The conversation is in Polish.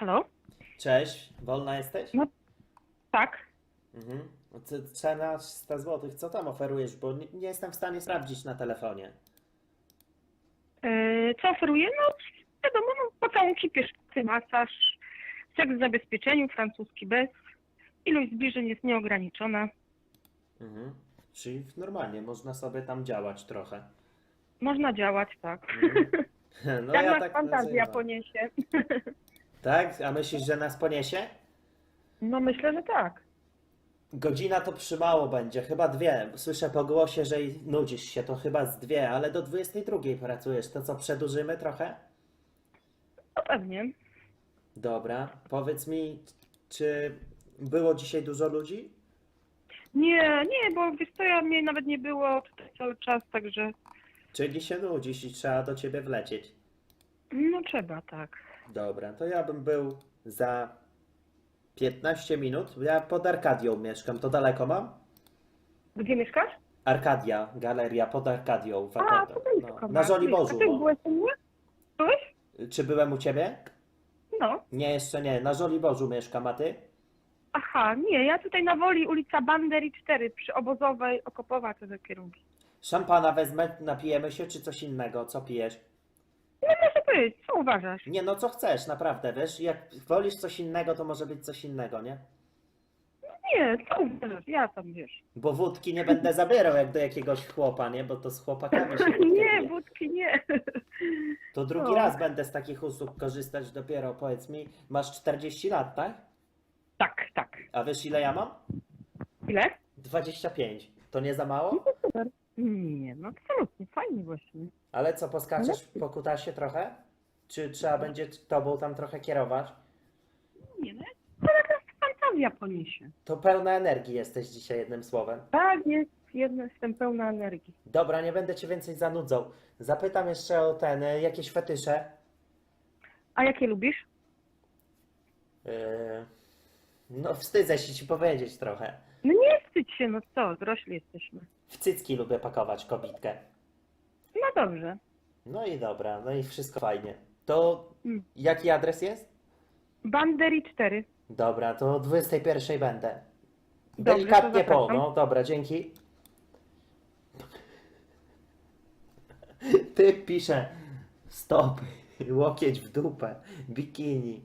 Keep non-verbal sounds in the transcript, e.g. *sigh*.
Halo? Cześć, wolna jesteś? No. Tak. Mhm. Cena 100 zł, co tam oferujesz? Bo nie, nie jestem w stanie sprawdzić na telefonie. Yy, co oferuję? No wiadomo, no, pocałunki, pieszczotny masaż, seks w zabezpieczeniu, francuski bez. Ilość zbliżeń jest nieograniczona. Mhm. Czyli normalnie, można sobie tam działać trochę. Można działać, tak. Mhm. *laughs* No ja nas tak fantazja nazywam. poniesie. *laughs* Tak? A myślisz, że nas poniesie? No myślę, że tak. Godzina to przymało będzie, chyba dwie. Słyszę po głosie, że i nudzisz się, to chyba z dwie, ale do 22 pracujesz. To co, przedłużymy trochę? No pewnie. Dobra. Powiedz mi, czy było dzisiaj dużo ludzi? Nie, nie, bo wiesz co, ja mnie nawet nie było tutaj cały czas, także Czyli się nudzisz i trzeba do ciebie wlecieć. no trzeba, tak. Dobra, to ja bym był za 15 minut. Ja pod Arkadią mieszkam, to daleko mam? Gdzie mieszkasz? Arkadia, galeria pod Arkadią w A, to blisko. No, na Żoliborzu. A ty No. byłeś u mnie? Byłeś? Czy byłem u ciebie? No. Nie, jeszcze nie. Na Żoliborzu mieszkam, a ty? Aha, nie, ja tutaj na Woli, ulica Bandery 4, przy obozowej, Okopowa, te kierunki. Szampana wezmę, napijemy się, czy coś innego? Co pijesz? Proszę powiedzieć, co uważasz? Nie, no co chcesz, naprawdę, wiesz? Jak wolisz coś innego, to może być coś innego, nie? Nie, co uważasz? Ja tam wiesz. Bo wódki nie będę zabierał jak do jakiegoś chłopa, nie? Bo to z chłopakami się *laughs* wódkę Nie, pije. wódki nie. To drugi No. raz będę z takich usług korzystać dopiero. Powiedz mi, masz 40 lat, tak? Tak, tak. A wiesz ile ja mam? Ile? 25. To nie za mało? Super. Nie, no absolutnie, fajnie właśnie. Ale co, poskaczesz po kutasie trochę? Czy trzeba będzie tobą tam trochę kierować? Nie, no to jakaś fantazja poniesie. To pełna energii jesteś dzisiaj, jednym słowem. Tak, jest, jedna, jestem pełna energii. Dobra, nie będę cię więcej zanudzał. Zapytam jeszcze o ten, y, jakieś fetysze. A jakie lubisz? Yy, no, wstydzę się ci powiedzieć trochę. No nie wstydź się, no co, dorośli jesteśmy. W cycki lubię pakować kobitkę. No dobrze. No i dobra, no i wszystko fajnie. To Mm. jaki adres jest? Bandery 4. Dobra, to o 21 będę. Dobrze, Delikatnie po, zapraszam. no dobra, dzięki. Ty pisze stop, łokieć w dupę, bikini.